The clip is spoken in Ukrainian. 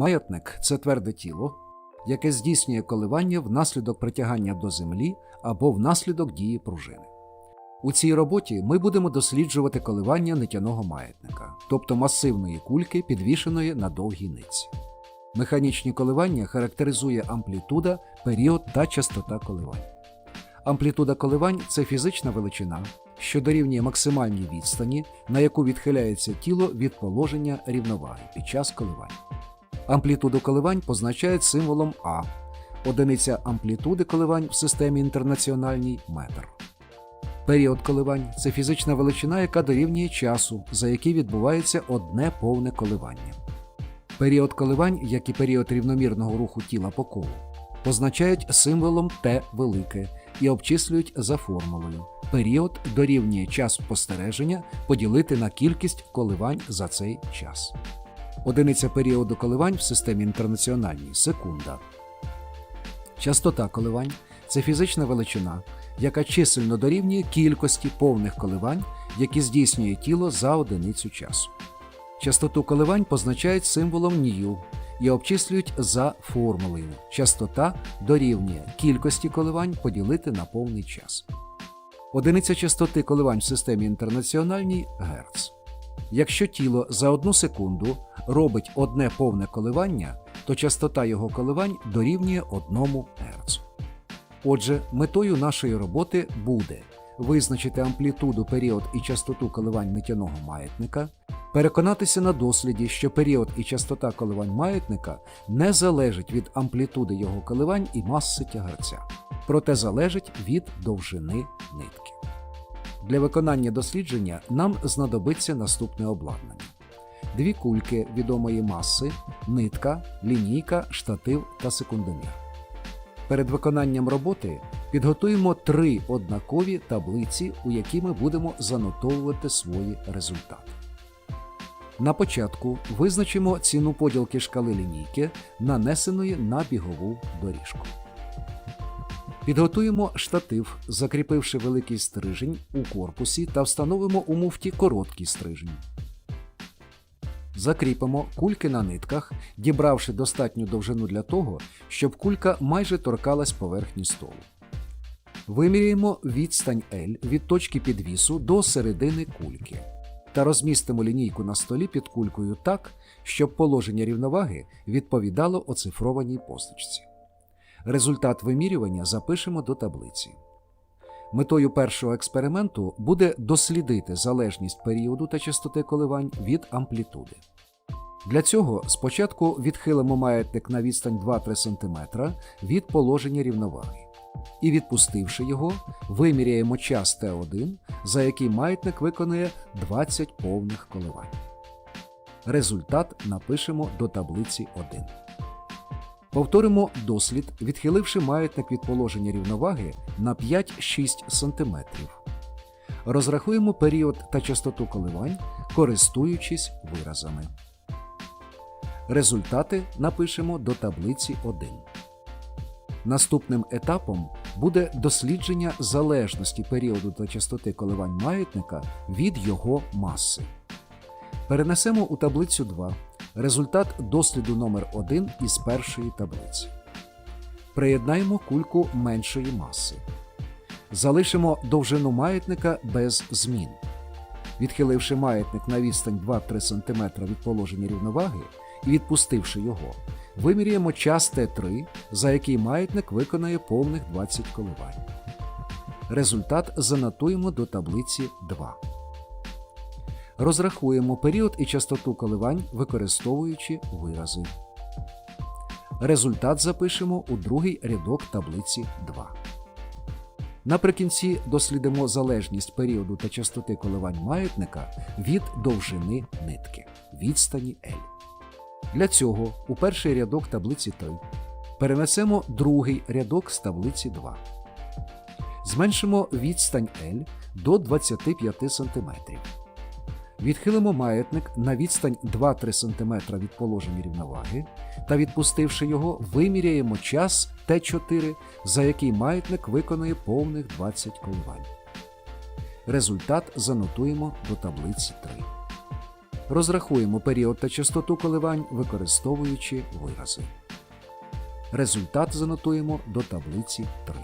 Маятник це тверде тіло, яке здійснює коливання внаслідок притягання до землі або внаслідок дії пружини. У цій роботі ми будемо досліджувати коливання нитяного маятника, тобто масивної кульки, підвішеної на довгій ниці. Механічні коливання характеризує амплітуда, період та частота коливань. Амплітуда коливань це фізична величина, що дорівнює максимальній відстані, на яку відхиляється тіло від положення рівноваги під час коливань. Амплітуду коливань позначають символом А, одиниця амплітуди коливань в системі інтернаціональній метр. Період коливань це фізична величина, яка дорівнює часу, за який відбувається одне повне коливання. Період коливань, як і період рівномірного руху тіла по колу, позначають символом Т велике і обчислюють за формулою. Період дорівнює час спостереження поділити на кількість коливань за цей час. Одиниця періоду коливань в системі інтернаціональній секунда. Частота коливань це фізична величина, яка чисельно дорівнює кількості повних коливань, які здійснює тіло за одиницю часу. Частоту коливань позначають символом нью і обчислюють за формулою. Частота дорівнює кількості коливань поділити на повний час. Одиниця частоти коливань в системі інтернаціональній Герц. Якщо тіло за одну секунду робить одне повне коливання, то частота його коливань дорівнює 1 Гц. Отже, метою нашої роботи буде визначити амплітуду, період і частоту коливань нитяного маятника, переконатися на досліді, що період і частота коливань маятника не залежать від амплітуди його коливань і маси тягарця, проте залежать від довжини нитки. Для виконання дослідження нам знадобиться наступне обладнання: дві кульки відомої маси, нитка, лінійка, штатив та секундомір. Перед виконанням роботи підготуємо три однакові таблиці, у які ми будемо занотовувати свої результати. На початку визначимо ціну поділки шкали лінійки, нанесеної на бігову доріжку. Підготуємо штатив, закріпивши великий стрижень у корпусі та встановимо у муфті короткий стрижень. Закріпимо кульки на нитках, дібравши достатню довжину для того, щоб кулька майже торкалась поверхні столу. Виміряємо відстань L від точки підвісу до середини кульки та розмістимо лінійку на столі під кулькою так, щоб положення рівноваги відповідало оцифрованій позначці. Результат вимірювання запишемо до таблиці. Метою першого експерименту буде дослідити залежність періоду та частоти коливань від амплітуди. Для цього спочатку відхилимо маятник на відстань 2-3 см від положення рівноваги і, відпустивши його, виміряємо час Т1, за який маятник виконує 20 повних коливань. Результат напишемо до таблиці 1. Повторимо дослід, відхиливши маятник від положення рівноваги на 5-6 см. Розрахуємо період та частоту коливань, користуючись виразами. Результати напишемо до таблиці 1. Наступним етапом буде дослідження залежності періоду та частоти коливань маятника від його маси. Перенесемо у таблицю 2 результат досліду номер 1 із першої таблиці. Приєднаємо кульку меншої маси. Залишимо довжину маятника без змін. Відхиливши маятник на відстань 2-3 см від положення рівноваги і відпустивши його, виміряємо час Т3, за який маятник виконає повних 20 коливань. Результат занотуємо до таблиці 2. Розрахуємо період і частоту коливань, використовуючи вирази. Результат запишемо у другий рядок таблиці 2. Наприкінці дослідимо залежність періоду та частоти коливань маятника від довжини нитки відстані L. Для цього у перший рядок таблиці 3 перенесемо другий рядок з таблиці 2. Зменшимо відстань L до 25 см. Відхилимо маятник на відстань 2-3 см від положення рівноваги та, відпустивши його, виміряємо час Т4, за який маятник виконує повних 20 коливань. Результат занотуємо до таблиці 3. Розрахуємо період та частоту коливань, використовуючи вирази. Результат занотуємо до таблиці 3.